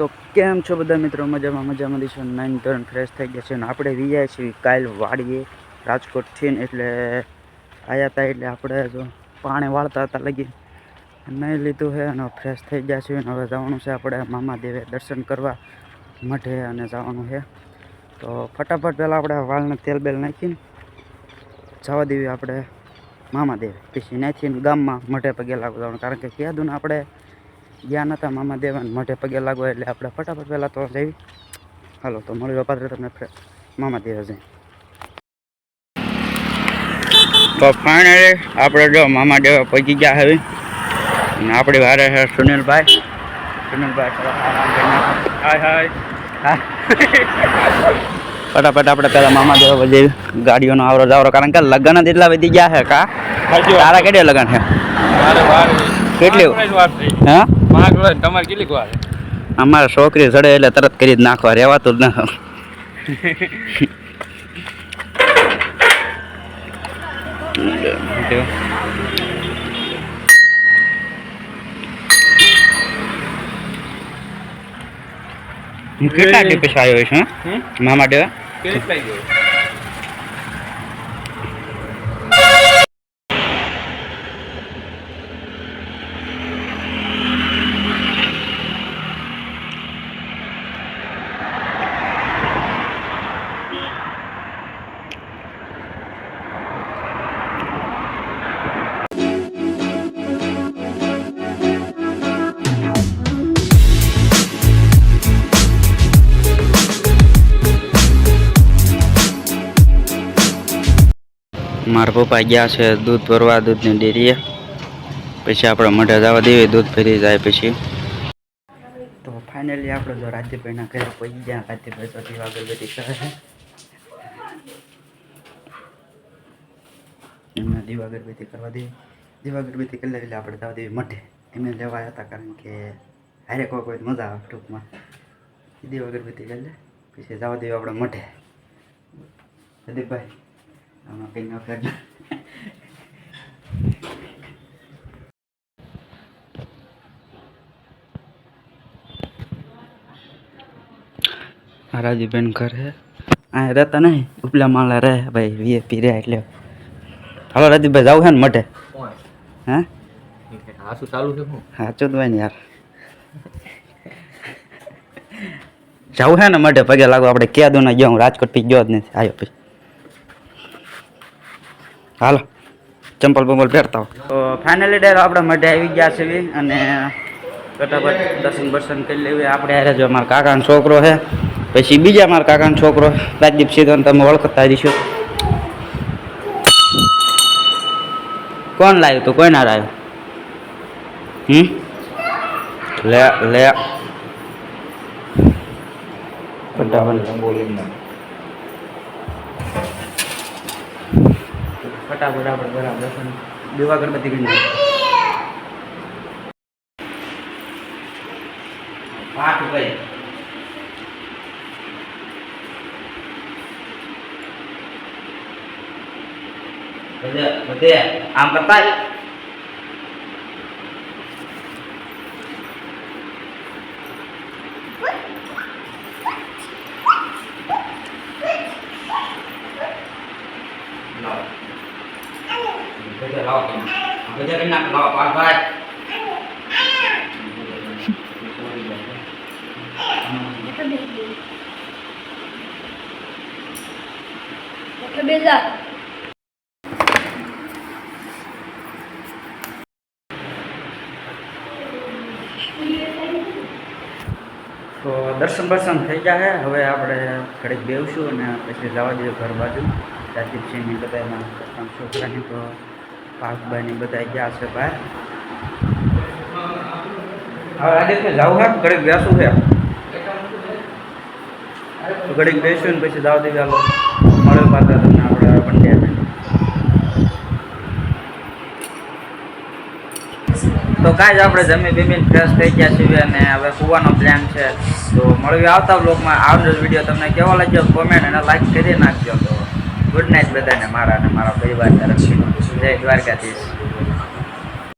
તો કેમ છો બધા મિત્રો? મજામાં મજામાં. દીશો નાઇન ધોરણ ફ્રેશ થઈ ગયા છે અને આપણે વિયા છીએ. કાલ વાડીએ રાજકોટથી ને એટલે આવ્યા હતા એટલે આપણે જો પાણી વાળતા હતા લગી. નહીં લીધું છે અને ફ્રેશ થઈ ગયા છે અને હવે જવાનું છે આપણે મામાદેવે દર્શન કરવા મઢે અને જવાનું છે તો ફટાફટ પહેલાં આપણે વાળને તેલ બેલ નાખીને જવા દેવી આપણે મામાદેવ. પછી નાખીને ગામમાં મઢે પગે લાગવું જવાનું. કારણ કે કીધું ને આપણે ગયા નહોતા મામા દેવાન મોઢે પગે લાગો એટલે આપણે ફટાફટ પહેલાં તો જઈ. હાલો તો મળ્યો પાત્ર તમને મામા દેવા જઈ. તો ફાઇનલી આપણે જો મામા દેવા પહોંચી ગયા હવે. અને આપણી વારે છે સુનિલભાઈ. સુનિલભાઈ. હાય હાય. હા. ફટાફટ આપણે પહેલાં મામા દેવા જઈ ગાડીઓનો આવરો જાવરો કારણ કે લગ્ન જ એટલા વધી ગયા છે કા? તારા કેટલે લગ્ન છે? કેટલી હા? તમારે કેટલીક વાર અમારે છોકરી ચડે એટલે તરત કરી જ નાખવા રહેવાતું જ ના ટીપીસ આવ્યો છે હં? મામા દેવા મારા પપ્પા ગયા છે, દૂધ ભરવા, દૂધની ડેરીએ. પછી આપણે મઢે જવા દઈએ દૂધ ફેરી જાય પછી. તો ફાઇનલી આપણે જો રાજ્યભાઈના ઘરે પહોંચી ગયા, રાજ્યભાઈ તો દીવા અગરબત્તી કરે એમને દીવા અગરબત્તી કરવા દઈએ દીવા અગરબત્તી કરી એટલે આપણે જવા દઈએ મઢે. એમને લેવા હતા કારણ કે હારે કોઈ કોઈ મજા આવે ટૂંકમાં. દીવા અગરબત્તી કરી લે પછી જવા દઈએ આપણે મઢે. પ્રદીપભાઈ આમાં કંઈ ન કરજો રાજીબેન ઘર. હે આ રહેતા નહીં. ઉપલા માળા રહે. ભાઈ વીએપી રહે એટલે. હાલો રાજીભાઈ જાવ છે ને મઢે? હે? હાસુ ચાલુ છે હું જ હોય ને યાર. જાવ છે ને મઢે? પગે લાગો. આપણે ક્યાં દો ના ગયો? હું રાજકોટ પી ગયો જ નથી. આવ્યો પછી. હાલો. ચંપલ બંપલ પહેરતા તો ફાઇનલી ડાયરો આપણે મઢે આવી ગયા છે અને ફટાફટ દર્શન બર્શન કરી લેવી. આપણે હારે જો મારા કાકાનો છોકરો છે, પછી બીજા મારા કાકાનો છોકરો રાજદીપ સિંહ તમે ઓળખતા દઈશું કોણ લાવ્યું તું? કોઈ ના લાવ્યું હમ? લે લે. ફટાફટ. ફટાફટ આપણે બરાબર દર્શન દીવા ગણપતિ કરી પાઠ ભાઈ બધે બધે આમ કરતા જ. લાવો. લાવો. બધે કરી નાખ લાવો પાઠ ભાઈ બેજા તો દર્શન બર્શન થઈ ગયા છે હવે આપણે ઘડીક બેવશું અને પછી જવા દઈએ ઘર બાજુ રાજદીપસિંહની બધા એમાં કસ્ટમ છોકરાની તો પાકભાઈની બધા ગયા છે બહાર. હવે રાજેશભાઈ જાવું છે ઘડીક બેસું છે ઘડીક બેસ્યું ને પછી દાવતી દઈએ મળે મળ્યો પાત્ર તમને આપણે વંડે તો કાંઈ જ આપણે જમી બીમીને ફ્રેશ થઈ ગયા છીએ અને હવે સુવાનો પ્લાન છે. તો મળવી આવતા બ્લોગમાં આવનાર વીડિયો તમને કેવો લાગ્યો? કોમેન્ટ અને લાઈક કરી નાખજો. તો ગુડ નાઇટ બધાને મારા અને મારા પરિવાર તરફથી જય દ્વારકાધીશ.